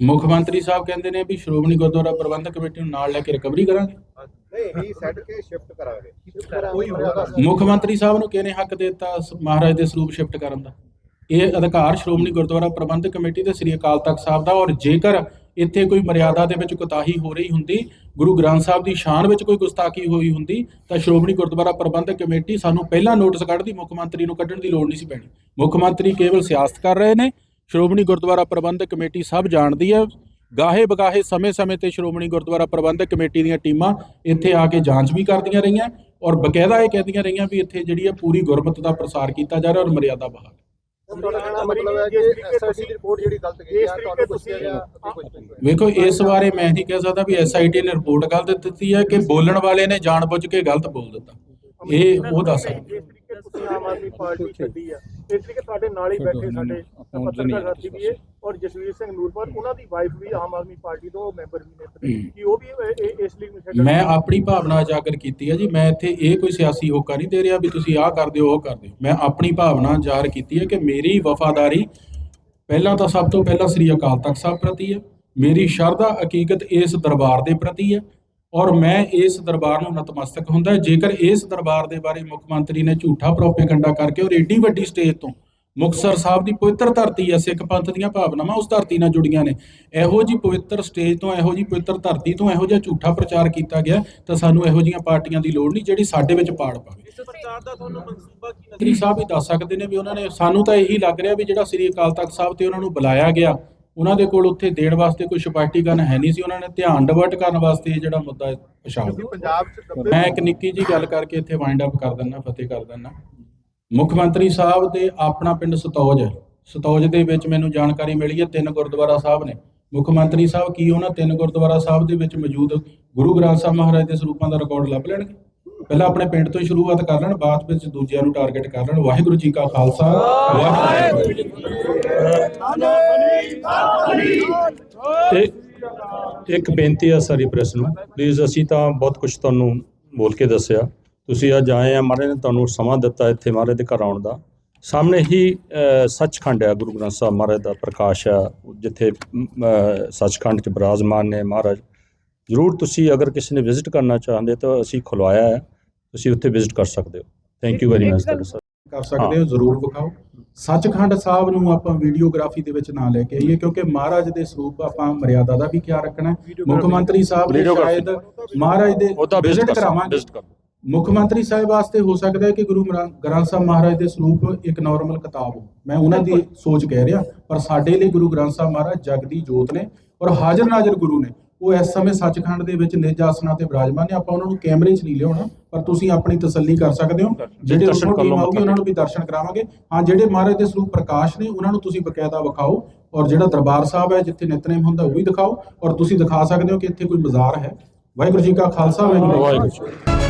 ਮੁੱਖ ਮੰਤਰੀ ਸਾਹਿਬ ਕਹਿੰਦੇ ਨੇ ਵੀ ਸ਼੍ਰੋਮਣੀ ਗੁਰਦੁਆਰਾ ਪ੍ਰਬੰਧਕ ਕਮੇਟੀ ਨੂੰ ਨਾਲ ਲੈ ਕੇ ਰਿਕਵਰੀ ਕਰਾਂਗੇ। ਨਹੀਂ ਹੀ ਸੈੱਟ ਕੇ ਸ਼ਿਫਟ ਕਰਾਂਗੇ। ਕੋਈ ਹੋਗਾ ਮੁੱਖ ਮੰਤਰੀ ਸਾਹਿਬ ਨੂੰ ਕਿਹਨੇ ਹੱਕ ਦਿੱਤਾ ਮਹਾਰਾਜ ਦੇ ਸਰੂਪ ਸ਼ਿਫਟ ਕਰਨ ਦਾ? ਇਹ ਅਧਿਕਾਰ ਸ਼੍ਰੋਮਣੀ ਗੁਰਦੁਆਰਾ ਪ੍ਰਬੰਧਕ ਕਮੇਟੀ ਤੇ ਸ੍ਰੀ ਅਕਾਲ ਤਖਤ ਸਾਹਿਬ ਦਾ ਔਰ ਜੇਕਰ ਇੱਥੇ ਕੋਈ ਮਰਿਆਦਾ ਦੇ ਵਿੱਚ ਕੁਤਾਹੀ ਹੋ ਰਹੀ ਹੁੰਦੀ ਗੁਰੂ ਗ੍ਰੰਥ ਸਾਹਿਬ ਦੀ ਸ਼ਾਨ ਵਿੱਚ ਕੋਈ ਗੁਸਤਾਖੀ ਹੋਈ ਹੁੰਦੀ ਤਾਂ ਸ਼੍ਰੋਮਣੀ ਗੁਰਦੁਆਰਾ ਪ੍ਰਬੰਧਕ ਕਮੇਟੀ ਸਾਨੂੰ ਪਹਿਲਾਂ ਨੋਟਿਸ ਕੱਢਦੀ ਮੁੱਖ ਮੰਤਰੀ ਨੂੰ ਕੱਢਣ ਦੀ ਲੋੜ ਨਹੀਂ ਸੀ ਪੈਣੀ। ਮੁੱਖ ਮੰਤਰੀ ਕੇਵਲ ਸਿਆਸਤ ਕਰ ਰਹੇ ਨੇ ਸ਼੍ਰੋਮਣੀ ਗੁਰਦੁਆਰਾ ਪ੍ਰਬੰਧਕ ਕਮੇਟੀ ਸਭ ਜਾਣਦੀ ਹੈ। ਗਾਹੇ ਬਗਾਹੇ ਸਮੇਂ-ਸਮੇਂ ਤੇ ਸ਼੍ਰੋਮਣੀ ਗੁਰਦੁਆਰਾ ਪ੍ਰਬੰਧਕ ਕਮੇਟੀ ਦੀਆਂ ਟੀਮਾਂ ਇੱਥੇ ਆ ਕੇ ਜਾਂਚ ਵੀ ਕਰਦੀਆਂ ਰਹੀਆਂ ਔਰ ਬਕਾਇਦਾ ਇਹ ਕਹਿੰਦੀਆਂ ਰਹੀਆਂ ਵੀ ਇੱਥੇ ਜਿਹੜੀ ਹੈ ਪੂਰੀ ਗੁਰਮਤਿ ਦਾ ਪ੍ਰਸਾਰ ਕੀਤਾ ਜਾ ਰਿਹਾ ਔਰ ਮਰਿਆਦਾ ਬਹਾਲ। ਤੁਹਾਡਾ ਕਹਿਣਾ ਮਤਲਬ ਹੈ ਕਿ ਐਸਆਈਟੀ ਦੀ ਰਿਪੋਰਟ ਜਿਹੜੀ ਗਲਤ ਗਈ ਆ ਤੁਹਾਨੂੰ ਪੁੱਛਿਆ ਗਿਆ ਅੱਗੇ ਕੁਝ ਨਹੀਂ ਵੇਖੋ ਇਸ ਬਾਰੇ ਮੈਂ ਨਹੀਂ ਕਹਿ ਸਕਦਾ ਵੀ ਐਸਆਈਟੀ ਨੇ ਰਿਪੋਰਟ ਗਲਤ ਦਿੱਤੀ ਹੈ ਕਿ ਬੋਲਣ ਵਾਲੇ ਨੇ ਜਾਣਬੁੱਝ ਕੇ ਗਲਤ ਬੋਲ ਦਿੱਤਾ। ਇਹ ਉਹ ਦੱਸ ਸਕਦੇ। ਇਸ ਤਰੀਕੇ ਤੁਸੀਂ ਆਮ ਆਦਮੀ ਪਾਰਟੀ ਛੱਡੀ ਆ। ਇਸ ਤਰੀਕੇ ਤੁਹਾਡੇ ਨਾਲ ਹੀ ਬੈਠੇ ਸਾਡੇ ਪੱਤਰਕਾਰ ਸਾਥੀ ਵੀ ਹੈ ਔਰ ਜਸਵੀਰ ਸਿੰਘ ਨੂਰਪੁਰ ਉਹਨਾਂ ਦੀ ਵਾਈਫ ਵੀ ਆਮ ਆਦਮੀ ਪਾਰਟੀ ਤੋਂ ਮੈਂਬਰ ਵੀ ਨੇ ਕਿ ਉਹ ਵੀ ਇਹ- ਇਹ- ਇਸ ਲੀਗ ਨੂੰ ਛੱਡਣ ਮੈਂ ਆਪਣੀ ਭਾਵਨਾ ਉਜਾਗਰ ਕੀਤੀ ਹੈ ਜੀ। ਮੈਂ ਇੱਥੇ ਇਹ ਕੋਈ ਸਿਆਸੀ ਹੋਕਾ ਨਹੀਂ ਦੇ ਰਿਹਾ ਵੀ ਤੁਸੀਂ ਆਹ ਕਰ ਦਿਓ ਉਹ ਕਰ ਦਿਓ। ਮੈਂ ਆਪਣੀ ਭਾਵਨਾ ਜ਼ਾਹਰ ਕੀਤੀ ਹੈ ਕਿ ਮੇਰੀ ਵਫਾਦਾਰੀ ਪਹਿਲਾਂ ਤਾਂ ਸਭ ਤੋਂ ਪਹਿਲਾਂ ਸ੍ਰੀ ਅਕਾਲ ਤਖਤ ਸਾਹਿਬ ਪ੍ਰਤੀ ਹੈ ਮੇਰੀ ਸ਼ਰਧਾ ਹਕੀਕਤ ਇਸ ਦਰਬਾਰ ਦੇ ਪ੍ਰਤੀ ਹੈ ਔਰ ਮੈਂ ਇਸ ਦਰਬਾਰ ਨੂੰ ਨਤਮਸਤਕ ਹੁੰਦਾ ਜੇਕਰ ਇਸ ਦਰਬਾਰ ਦੇ ਬਾਰੇ ਮੁੱਖ ਮੰਤਰੀ ਨੇ ਝੂਠਾ ਪ੍ਰੋਪੇਗੰਡਾ ਕਰਕੇ ਔਰ ਏਡੀ ਵੱਡੀ ਸਟੇਜ ਤੋਂ ਮੁਕਤਸਰ ਸਾਹਿਬ ਦੀ ਪਵਿੱਤਰ ਧਰਤੀ ਹੈ ਸਿੱਖ ਪੰਥ ਦੀਆਂ ਭਾਵਨਾਵਾਂ ਉਸ ਧਰਤੀ ਨਾਲ ਜੁੜੀਆਂ ਨੇ ਇਹੋ ਜੀ ਪਵਿੱਤਰ ਸਟੇਜ ਤੋਂ ਇਹੋ ਜੀ ਪਵਿੱਤਰ ਧਰਤੀ ਤੋਂ ਇਹੋ ਜਿਹਾ ਝੂਠਾ ਪ੍ਰਚਾਰ ਕੀਤਾ ਗਿਆ ਤਾਂ ਸਾਨੂੰ ਇਹੋ ਜੀਆਂ ਪਾਰਟੀਆਂ ਦੀ ਲੋੜ ਨਹੀਂ ਜਿਹੜੀ ਸਾਡੇ ਵਿੱਚ ਪਾੜ ਪਾਵੇ। ਇਸ ਪ੍ਰਚਾਰ ਦਾ ਤੁਹਾਨੂੰ ਮਨਸੂਬਾ ਕੀ ਮੰਤਰੀ ਸਾਹਿਬ ਹੀ ਦੱਸ ਸਕਦੇ ਨੇ ਵੀ ਉਹਨਾਂ ਨੇ ਸਾਨੂੰ ਤਾਂ ਇਹੀ ਲੱਗ ਰਿਹਾ ਵੀ ਜਿਹੜਾ ਸ੍ਰੀ ਅਕਾਲ ਤਖਤ ਸਾਹਿਬ ਤੇ ਉਹਨਾਂ ਨੂੰ ਬੁਲਾਇਆ ਗਿਆ ਉਹਨਾਂ ਦੇ ਕੋਲ ਉੱਥੇ ਦੇਣ ਵਾਸਤੇ ਕੋਈ ਸਪਾਸ਼ਟੀਕਰਨ ਹੈ ਨਹੀਂ ਸੀ ਉਹਨਾਂ ਨੇ ਧਿਆਨ ਡਿਵਰਟ ਕਰਨ ਵਾਸਤੇ ਇਹ ਜਿਹੜਾ ਮੁੱਦਾ ਪਛਾਣ ਪੰਜਾਬ ਚ ਮੈਂ ਇੱਕ ਨਿੱਕੀ ਜੀ ਗੱਲ ਕਰਕੇ ਇੱਥੇ ਵਾਈਂਡ ਅਪ ਕਰ ਦਿੰਦਾ ਫਤਿਹ ਕਰ ਦਿੰਦਾ। ਮੁੱਖ ਮੰਤਰੀ ਸਾਹਿਬ ਦੇ ਆਪਣਾ ਪਿੰਡ ਸਤੌਜ ਹੈ। ਸਤੌਜ ਦੇ ਵਿੱਚ ਮੈਨੂੰ ਜਾਣਕਾਰੀ ਮਿਲੀ ਹੈ ਤਿੰਨ ਗੁਰਦੁਆਰਾ ਸਾਹਿਬ ਨੇ। ਮੁੱਖ ਮੰਤਰੀ ਸਾਹਿਬ ਕੀ ਉਹਨਾਂ ਤਿੰਨ ਗੁਰਦੁਆਰਾ ਸਾਹਿਬ ਦੇ ਵਿੱਚ ਮੌਜੂਦ ਗੁਰੂ ਗ੍ਰੰਥ ਸਾਹਿਬ ਮਹਾਰਾਜ ਦੇ ਸਰੂਪਾਂ ਦਾ ਰਿਕਾਰਡ ਲੱਭ ਲੈਣਗੇ? ਪਹਿਲਾਂ ਆਪਣੇ ਪਿੰਡ ਤੋਂ ਹੀ ਸ਼ੁਰੂਆਤ ਕਰ ਲੈਣ, ਬਾਅਦ ਵਿੱਚ ਦੂਜਿਆਂ ਨੂੰ ਟਾਰਗੇਟ ਕਰ ਲੈਣ। ਵਾਹਿਗੁਰੂ ਜੀ ਕਾ ਖਾਲਸਾ, ਵਾਹਿਗੁਰੂ ਜੀ ਕੀ ਤੇ ਇੱਕ ਬੇਨਤੀ ਹੈ ਸਾਰੀ ਪ੍ਰੈਸ ਨੂੰ ਪਲੀਜ਼ ਅਸੀਂ ਤਾਂ ਬਹੁਤ ਕੁਝ ਤੁਹਾਨੂੰ ਬੋਲ ਕੇ ਦੱਸਿਆ। ਤੁਸੀਂ ਅੱਜ ਆਏ ਆ ਮਹਾਰਾਜ ਨੇ ਤੁਹਾਨੂੰ ਸਮਾਂ ਦਿੱਤਾ ਇੱਥੇ ਮਹਾਰਾਜ ਦੇ ਘਰ ਆਉਣ ਦਾ। ਸਾਹਮਣੇ ਹੀ ਸੱਚਖੰਡ ਹੈ ਗੁਰੂ ਗ੍ਰੰਥ ਸਾਹਿਬ ਮਹਾਰਾਜ ਦਾ ਪ੍ਰਕਾਸ਼ ਹੈ ਜਿੱਥੇ ਸੱਚਖੰਡ ਚ ਬਰਾਜਮਾਨ ਨੇ ਮਹਾਰਾਜ। ਜ਼ਰੂਰ ਤੁਸੀਂ ਅਗਰ ਕਿਸੇ ਨੇ ਵਿਜ਼ਿਟ ਕਰਨਾ ਚਾਹੁੰਦੇ ਤਾਂ ਅਸੀਂ ਖੁਲਵਾਇਆ ਹੈ। ਤੁਸੀਂ ਉੱਥੇ ਵਿਜ਼ਿਟ ਕਰ ਸਕਦੇ ਹੋ। ਥੈਂਕ ਯੂ ਵੈਰੀ ਮਚ ਤੁਹਾਡਾ ਸਰ। ਕਰ ਸਕਦੇ ਹੋ ਜ਼ਰੂਰ ਵਿਖਾਓ। ਸੱਚਖੰਡ ਸਾਹਿਬ ਨੂੰ ਆਪਾਂ ਵੀਡੀਓਗ੍ਰਾਫੀ ਦੇ ਵਿੱਚ ਨਾ ਲੈ ਕੇ ਆਈਏ ਕਿਉਂਕਿ ਮਹਾਰਾਜ ਦੇ ਸਰੂਪ ਆਪਾਂ ਮਰਿਆਦਾ ਦਾ ਵੀ ਖਿਆਲ ਰੱਖਣਾ ਹੈ। ਮੁੱਖ ਮੰਤਰੀ ਸਾਹਿਬ Videography। ਸ਼ਾਇਦ ਮਹਾਰਾਜ ਦੇ ਵਿਜ਼ਿਟ ਵਿਜ਼ਿਟ ਕਰਾਵਾਂਗੇ। ਮੁੱਖ ਮੰਤਰੀ ਸਾਹਿਬ ਵਾਸਤੇ ਹੋ ਸਕਦਾ ਹੈ ਕਿ ਗੁਰੂ ਗ੍ਰੰ- ਗ੍ਰੰਥ ਸਾਹਿਬ ਮਹਾਰਾਜ ਦੇ ਸਰੂਪ ਇੱਕ ਨਾਰਮਲ ਕਿਤਾਬ ਹੋ। ਮੈਂ ਉਹਨਾਂ ਦੀ ਸੋਚ ਕਹਿ ਰਿਹਾ ਪਰ ਸਾਡੇ ਲਈ ਗੁਰੂ ਗ੍ਰੰਥ ਸਾਹਿਬ ਮਹਾਰਾਜ ਜਗ ਦੀ ਜੋਤ ਨੇ ਔਰ ਹਾਜ਼ਰ ਨਾਜ਼ਰ ਗੁਰੂ ਨੇ। ਉਹ ਇਸ ਸਮੇਂ ਸੱਚਖੰਡ ਦੇ ਵਿੱਚ ਨਿਜ ਆਸਣਾ ਤੇ ਵਿਰਾਜਮਾਨ ਨੇ। ਆਪਾਂ ਉਹਨਾਂ ਨੂੰ ਕੈਮਰੇ 'ਚ ਨਹੀਂ ਲਿਆਉਣਾ ਪਰ ਤੁਸੀਂ ਆਪਣੀ ਤਸੱਲੀ ਕਰ ਸਕਦੇ ਹੋ। ਜਿਹੜੇ ਦਰਸ਼ਨ ਕਰ ਉਹਨਾਂ ਨੂੰ ਵੀ ਦਰਸ਼ਨ ਕਰਾਵਾਂਗੇ। ਹਾਂ ਜਿਹੜੇ ਮਹਾਰਾਜ ਦੇ ਸਰੂਪ ਪ੍ਰਕਾਸ਼ ਨੇ ਉਹਨਾਂ ਨੂੰ ਤੁਸੀਂ ਬਕਾਇਦਾ ਵਿਖਾਓ ਔਰ ਜਿਹੜਾ ਦਰਬਾਰ ਸਾਹਿਬ ਹੈ ਜਿੱਥੇ ਨਿਤਨੇਮ ਹੁੰਦਾ ਉਹ ਵੀ ਦਿਖਾਓ। ਔਰ ਤੁਸੀਂ ਦਿਖਾ ਸਕਦੇ ਹੋ ਕਿ ਇੱਥੇ ਕੋਈ ਬਾਜ਼ਾਰ ਹੈ। ਵਾਹਿਗੁਰੂ ਜੀ ਕਾ ਖਾਲਸਾ ਵਾਹਿਗੁਰੂ ਜੀ ਕੀ ਫਤਿਹ। ਵਾਹਿਗੁਰੂ ਜੀ